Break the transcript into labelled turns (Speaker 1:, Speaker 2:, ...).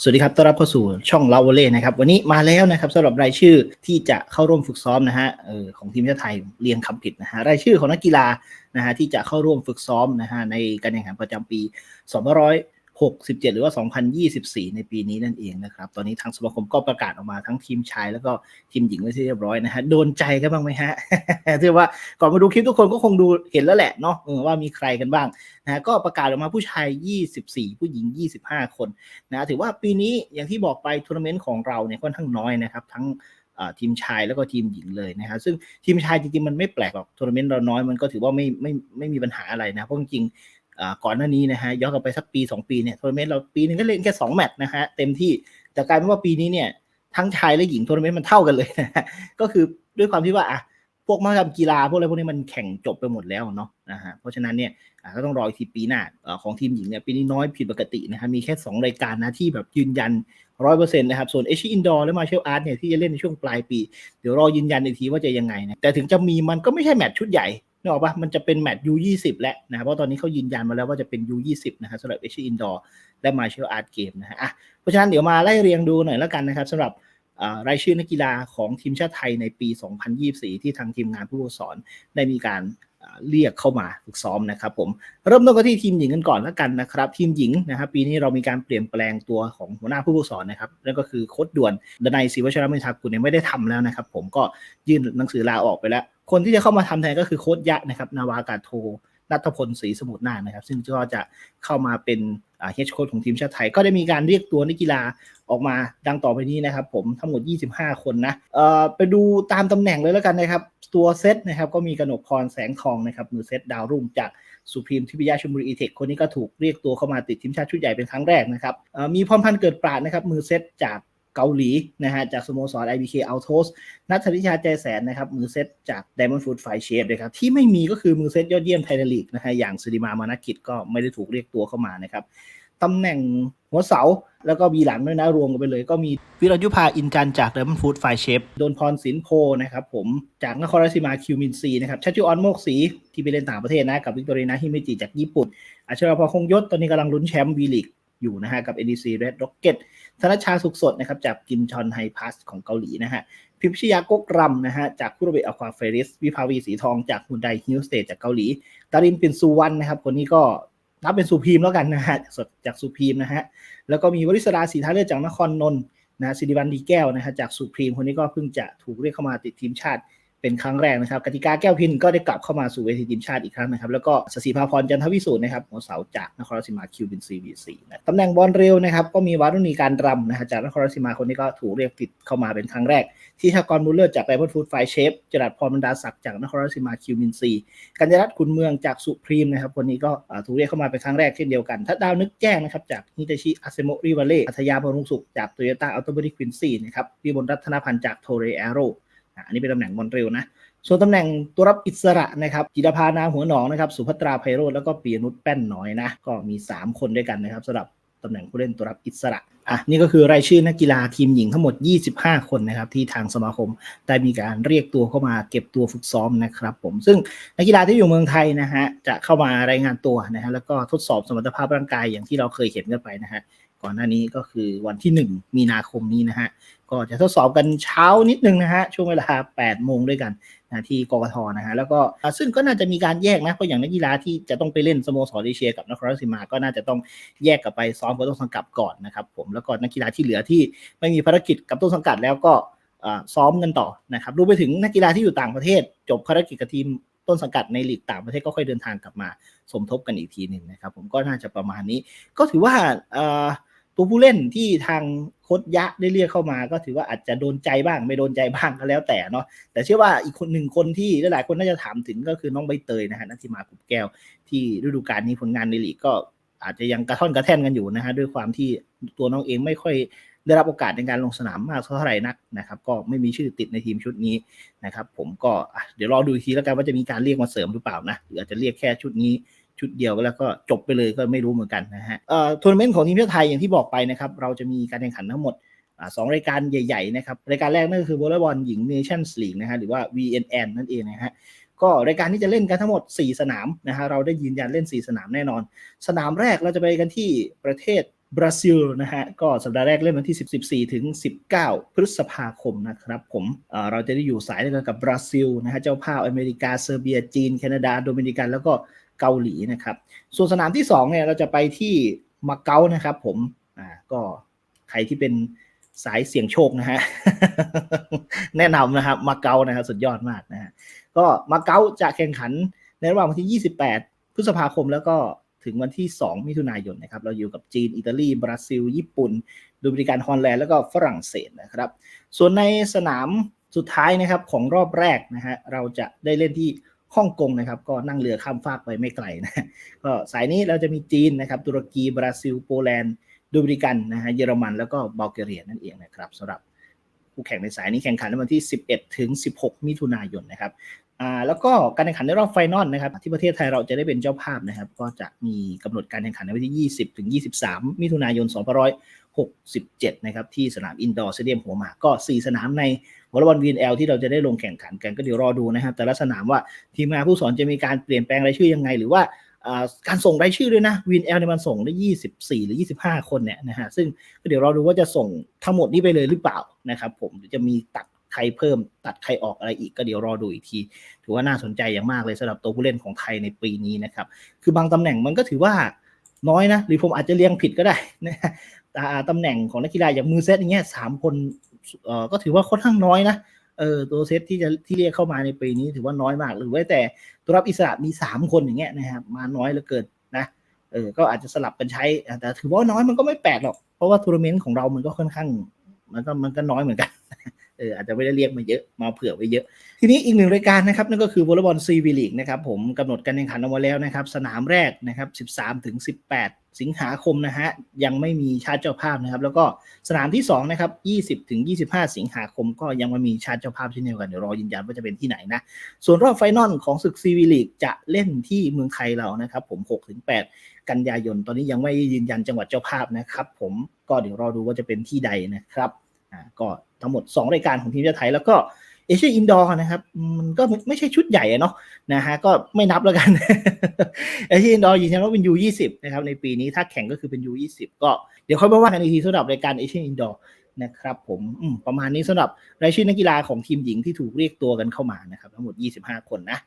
Speaker 1: สวัสดีครับ ต้อนรับเข้าสู่ช่องลาวเล่นะครับ วันนี้มาแล้วนะครับสำหรับรายชื่อที่จะเข้าร่วมฝึกซ้อมนะฮะออของทีมชาติไทยเรียงคำผิดนะฮะ รายชื่อของนักกีฬานะฮะที่จะเข้าร่วมฝึกซ้อมนะฮะในการแข่งขันประจำปี 67 หรือว่า 2024 ในปีนี้นั่นเองนะครับ ตอนนี้ทางสมาคมก็ประกาศออกมาทั้งทีมชายแล้วก็ทีมหญิงไว้ที่เรียบร้อยนะฮะ โดนใจกันบ้างไหมฮะที่ว่าก่อนมาดูคลิปทุกคนก็คงดูเห็นแล้วแหละเนาะว่ามีใครกันบ้างนะก็ประกาศออกมาผู้ชาย 24 ผู้หญิง 25 คนนะถือว่าปีนี้อย่างที่บอกไปทัวร์นาเมนต์ของเราเนี่ยค่อนข้างน้อยนะครับ ทั้งทีมชายแล้วก็ทีมหญิงเลยนะครับซึ่งทีมชายจริงๆมันไม่แปลกหรอกทัวร์นาเมนต์เราน้อยมันก็ถือว่าไม่ไม่ไม่มีปัญหาอะไรนะเพราะจริง ก่อนหน้านี้นะฮะย้อนกลับไปสักปี 2 ปีเนี่ยทัวร์นาเมนต์เราปีนึงก็เล่นแค่ 2 แมตช์นะฮะเต็มที่แต่กลายเป็นว่าปีนี้เนี่ยทั้งชายและหญิงทัวร์นาเมนต์มันเท่ากันเลยนะฮะก็คือด้วยความที่ว่าอะพวกมหกรรมกีฬาพวกอะไรพวกนี้มันแข่งจบไปหมดแล้วเนาะนะฮะเพราะฉะนั้นเนี่ยก็ต้องรออีกทีปีหน้าของทีมหญิงเนี่ยปีนี้น้อยผิดปกตินะครับมีแค่ 2 รายการนะที่แบบยืนยันร้อยเปอร์เซ็นต์นะครับส่วนเอชอินดอร์และมาเชลอาร์ตเนี่ยที่จะเล่นในช่วงปลายปี เดี๋ยวรอยืนยันอีกทีว่าจะยังไงนะแต่ถึงจะมีมันก็ไม่ใช่แมตช์ชุดใหญ่ นึกออกปะมันจะเป็นแมตช์ U20 แล้วนะครับเพราะตอนนี้เขายืนยันมาแล้วว่าจะเป็น U20 นะครับสำหรับเอชอินดอร์และมาเชลอาร์ตเกมนะฮะอะเพราะฉะนั้นเดี๋ยวมาไล่เรียงดูหน่อยแล้วกันนะครับสำหรับรายชื่อนักกีฬาของทีมชาติไทยในปี 2024 ที่ทางทีมงานผู้ฝึกสอนได้มีการ เรียกเข้ามาฝึกซ้อมนะครับผมเริ่มต้นกันที่ทีมหญิงกันก่อนแล้วกันนะครับทีมหญิงนะครับปีนี้เรามีการเปลี่ยนแปลงตัวของหัวหน้าผู้ฝึกสอนนะครับนั่นก็คือโค้ดด่วนดนายศรีวชรมิทากุลเนี่ยไม่ได้ทำแล้วนะครับ ผมก็ยื่นหนังสือลาออกไปแล้ว คนที่จะเข้ามาทำแทนก็คือโค้ดยะนะครับนาวากาโท นัทพลศรีสมุทรนาคนะครับ ซึ่งก็จะเข้ามาเป็นเฮดโค้ชของทีมชาติไทย ก็ได้มีการเรียกตัวนักกีฬาออกมาดังต่อไปนี้นะครับ ผมทั้งหมด 25 คนนะเอ่อไปดูตามตำแหน่งเลยแล้วกันนะครับ ตัวเซตนะครับก็มีกนกพรแสงทองนะครับมือเซตดาวรุ่งจากสุพรีมทิพยาชลบุรีอีเทคคนนี้ก็ถูกเรียกตัวเข้ามาติดทีมชาติชุดใหญ่เป็นครั้งแรกนะครับมีพรพันธ์เกิดปราดนะครับมือเซตจาก เกาหลีนะฮะจากสโมสร IBK Autos นัทธิชาใจแสนนะครับมือเซตจาก Diamond Food Five Chef นะครับที่ไม่มีก็คือมือเซตยอดเยี่ยมไทยลีกนะฮะอย่างสุริมามานากิจก็ไม่ได้ถูกเรียกตัวเข้ามานะครับตำแหน่งหัวเสา แล้วก็บีหลังด้วยนะรวมกันไปเลย ก็มีวิรยุภาอินจันทร์จาก Diamond Food Five Chef โดนพรศิลป์โพนะครับผมจากนครราชสีมาคิวมินซีนะครับชัชจุออนโมกศรีที่ไปเล่นต่างประเทศนะ กับวิกตอรีนาฮิเมจิจากญี่ปุ่นอัชราพรคงยศตอนนี้กำลังลุ้นแชมป์วีลีก อยู่นะฮะกับ NEC Red Rocket ธนชาสุขสดนะครับจากกิมชอนไฮพาสของเกาหลีนะฮะพิมพิชยากกรำนะฮะจากคุโรเบะอควาเฟริส วิภาวีสีทองจากฮุนไดฮิลสเตจากเกาหลี ตารินปินซูวันนะครับ คนนี้ก็นับเป็นสุพีมแล้วกันนะฮะสดจากสุพีมนะฮะแล้วก็มีวริศราสีท่าเลือจากนครนนท์นะสิริวัลดีแก้วนะฮะจากสุพรีมคนนี้ก็เพิ่งจะถูกเรียกเข้ามาติดทีมชาติ เป็นครั้งแรกนะครับกติกาแก้วพินก็ได้กลับเข้ามาสู่เวทีทีมชาติอีกครั้งนะครับ แล้วก็สศิภาพรจันทวิสูตรนะครับหัวเสาจากนครราชสีมาคิวบินซีบีซีนะตำแหน่งบอลเร็วนะครับก็มีวารุณีการรำนะฮะจากนครราชสีมาคนนี้ก็ถูกเรียกติดเข้ามาเป็นครั้งแรก ที่ชากรมูลเลอร์จากไ i บ o ฟูดไฟเชฟจรัดพรบรรดาศักดิ์จากนครราชสีมาคิวบินซีกัญญารัตน์ขุนเมืองจากสุพรีมนะครับคนนี้ก็ถูกเรียกเข้ามาเป็นครั้งแรกเช่นเดียวกันทัดดาวนึกแจ้งนะครับจากฮิตาชิอาเซโมริวาเล่อัธยาบรุงสุขจากโตโยต้าอัลโตบริควินซีนะครับวิบลรัตนพันธ์จากโทเรแอโร อันนี้เป็นตำแหน่งบอลเร็วนะส่วนตำแหน่งตัวรับอิสระนะครับจิตรภานาหัวหนองนะครับ สุภัตราไพโรจน์แล้วก็ปียนุชแป้นน้อยนะ ก็มี 3 คนด้วยกันนะครับสำหรับตำแหน่งผู้เล่นตัวรับอิสระอะนี่ก็คือรายชื่อนักกีฬาทีมหญิงทั้งหมด 25 คนนะครับ ที่ทางสมาคมได้มีการเรียกตัวเข้ามาเก็บตัวฝึกซ้อมนะครับ ผมซึ่งนักกีฬาที่อยู่เมืองไทยนะฮะจะเข้ามารายงานตัวนะฮะแล้วก็ทดสอบสมรรถภาพร่างกายอย่างที่เราเคยเห็นกันไปนะฮะ ก่อนหน้านี้ก็คือวันที่ 1 มีนาคมนี้นะฮะ ก็จะทดสอบกันเช้านิดนึงนะฮะ ช่วงเวลา 8 โมงด้วยกันนะที่กกทนะฮะ แล้วก็ซึ่งก็น่าจะมีการแยกนะ เพราะอย่างนักกีฬาที่จะต้องไปเล่นสโมสรเอเชียกับนครราชสีมา ก็น่าจะต้องแยกกลับไปซ้อมกับต้นสังกัดก่อนนะครับผม แล้วก็นักกีฬาที่เหลือที่ไม่มีภารกิจกับต้นสังกัดแล้วก็ซ้อมกันต่อนะครับรวมไปถึงนักกีฬาที่อยู่ต่างประเทศ จบภารกิจกับทีมต้นสังกัดในลีกต่างประเทศก็ค่อยเดินทางกลับมาสมทบกันอีกทีหนึ่งนะครับ ผมก็น่าจะประมาณนี้ ก็ถือว่า ตัวผู้เล่นที่ทางโค้ชยะได้เรียกเข้ามาก็ถือว่าอาจจะโดนใจบ้าง ไม่โดนใจบ้างก็แล้วแต่เนาะแต่เชื่อว่าอีกคนหนึ่งคนที่หลายคนน่าจะถามถึงก็คือน้องใบเตยนะฮะนัทธิมากุบแก้ว ที่ฤดูกาลนี้ผลงานในลีกก็อาจจะยังกระท่อนกระแท่นกันอยู่นะฮะด้วยความที่ตัวน้องเองไม่ค่อยได้รับโอกาสในการลงสนามมากเท่าไหร่นักนะครับก็ไม่มีชื่อติดในทีมชุดนี้นะครับ ผมก็เดี๋ยวรอดูทีแล้วกันว่าจะมีการเรียกมาเสริมหรือเปล่านะหรืออาจจะเรียกแค่ชุดนี้ ชุดเดียวก็แล้วก็จบไปเลยก็ไม่รู้เหมือนกันนะฮะเอ่อทัวร์นาเมนต์ของทีมชาติไทยอย่างที่บอกไปนะครับเราจะมีการแข่งขันทั้งหมดอสองรายการใหญ่ๆนะครับรายการแรกนั่นก็คือวอลเลย์บอลหญิงเนชั่นส์ลีกนะฮะหรือว่า VNN นั่นเองนะฮะก็รายการที่จะเล่นกันทั้งหมด 4 สนามนะฮะเราได้ยืนยันเล่น 4 สนามแน่นอน สนามแรกเราจะไปกันที่ประเทศบราซิลนะฮะก็สัปดาห์แรกเล่นวันที่ 14 ถึง 19 พฤษภาคมนะครับผมเอ่อเราจะได้อยู่สายเดียวกันกับบราซิลนะฮะเจ้าภาพอเมริกาเซอร์เบียจีน แคนาดา โดมินิกัน แล้วก็ เกาหลีนะครับ ส่วนสนามที่2เนี่ยเราจะไปที่มาเก๊านะครับผมอ่าก็ใครที่เป็นสายเสี่ยงโชคนะฮะแนะนำนะครับมาเก๊านะครับสุดยอดมากนะฮะก็มาเก๊าจะแข่งขันในระหว่างวันที่ 28 พฤษภาคมแล้วก็ถึงวันที่ 2 มิถุนายนนะครับ เราอยู่กับจีน อิตาลี บราซิล ญี่ปุ่นดมินิกันฮอลแลนด์แล้วก็ฝรั่งเศสนะครับ ส่วนในสนามสุดท้ายนะครับของรอบแรกนะฮะเราจะได้เล่นที่ ฮ่องกงนะครับ ก็นั่งเรือข้ามฟากไปไม่ไกลนะก็สายนี้เราจะมีจีนนะครับ ตุรกีบราซิล โปแลนด์ดมินิกันนะฮะเยอรมันแล้วก็บัลแกเรียนั่นเองนะครับสำหรับผู้แข่งในสายนี้แข่งขันในวันที่ 11 ถึง 16 มิถุนายนนะครับอ่าแล้วก็การแข่งขันในรอบไฟนอลนะครับ ที่ประเทศไทยเราจะได้เป็นเจ้าภาพนะครับ ก็จะมีกำหนดการแข่งขันในวันที่ 20 ถึง 23 มิถุนายน 67 นะครับ ที่สนามอินดอร์สเตเดียมหัวหมากก็ 4 สนามในวอลเลย์บอล VNL ที่เราจะได้ลงแข่งขันกันก็เดี๋ยวรอดูนะครับ แต่ละสนามว่าทีมงานผู้สอนจะมีการเปลี่ยนแปลงรายชื่อยังไง หรือว่าการส่งรายชื่อด้วยนะ VNL เนี่ยมันส่งได้ 24 หรือ 25 คนเนี่ยนะฮะซึ่งก็เดี๋ยวรอดูว่าจะส่งทั้งหมดนี้ไปเลยหรือเปล่านะครับผมหรือจะมีตัดใครเพิ่มตัดใครออกอะไรอีกก็เดี๋ยวรอดูอีกที ถือว่าน่าสนใจอย่างมากเลยสำหรับตัวผู้เล่นของไทยในปีนี้นะครับคือบางตำแหน่งมันก็ถือว่าน้อยนะหรือผมอาจจะเรียงผิดก็ได้นะ ตำแหน่งของนักกีฬาอย่างมือเซตอย่างเงี้ยสามคนเอ่อก็ถือว่าค่อนข้างน้อยนะเออตัวเซตที่จะที่เรียกเข้ามาในปีนี้ถือว่าน้อยมาก หรือว่าแต่ตัวรับอิสระมีสามคนอย่างเงี้ยนะครับมาน้อยเหลือเกินนะเออก็อาจจะสลับกันใช้ แต่ถือว่าน้อยมันก็ไม่แปลกหรอก เพราะว่าทัวร์นาเมนต์ของเรามันก็ค่อนข้าง มันก็มันก็น้อยเหมือนกัน เอออาจจะไม่ได้เรียกมาเยอะมาเผื่อไว้เยอะ ทีนี้อีกหนึ่งรายการนะครับนั่นก็คือวอลเลย์บอลซีวีลีกนะครับผมกำหนดการแข่งขันเอาไว้แล้วนะครับสนามแรกนะครับ 13ถึง18 สิงหาคมนะฮะยังไม่มีชาติเจ้าภาพนะครับ แล้วก็สนามที่2นะครับ20ถึง25 สิงหาคม ก็ยังไม่มีชาติเจ้าภาพเช่นเดียวกันเดี๋ยวรอยืนยันว่าจะเป็นที่ไหนนะส่วนรอบไฟนอลของศึกซีวีลีกจะเล่นที่เมืองไทยเรานะครับ ผม6ถึง8กันยายน ตอนนี้ยังไม่ยืนยันจังหวัดเจ้าภาพนะครับ ผมก็เดี๋ยวรอดูว่าจะเป็นที่ใดนะครับอ่าก็ ทั้งหมด 2 รายการของทีมชาติไทย แล้วก็เอเชียอินดอร์นะครับ มันก็ไม่ใช่ชุดใหญ่อะเนาะนะฮะก็ไม่นับแล้วกันเอเชียอินดอร์ยืนยันว่าเป็น U20 นะครับในปีนี้ถ้าแข่งก็คือเป็น U20 ก็เดี๋ยวค่อยมาว่ากันอีกทีสำหรับรายการเอเชียอินดอร์นะครับผมมประมาณนี้สำหรับรายชื่อนักกีฬาของทีมหญิงที่ถูกเรียกตัวกันเข้ามานะครับทั้งหมด 25 คนนะ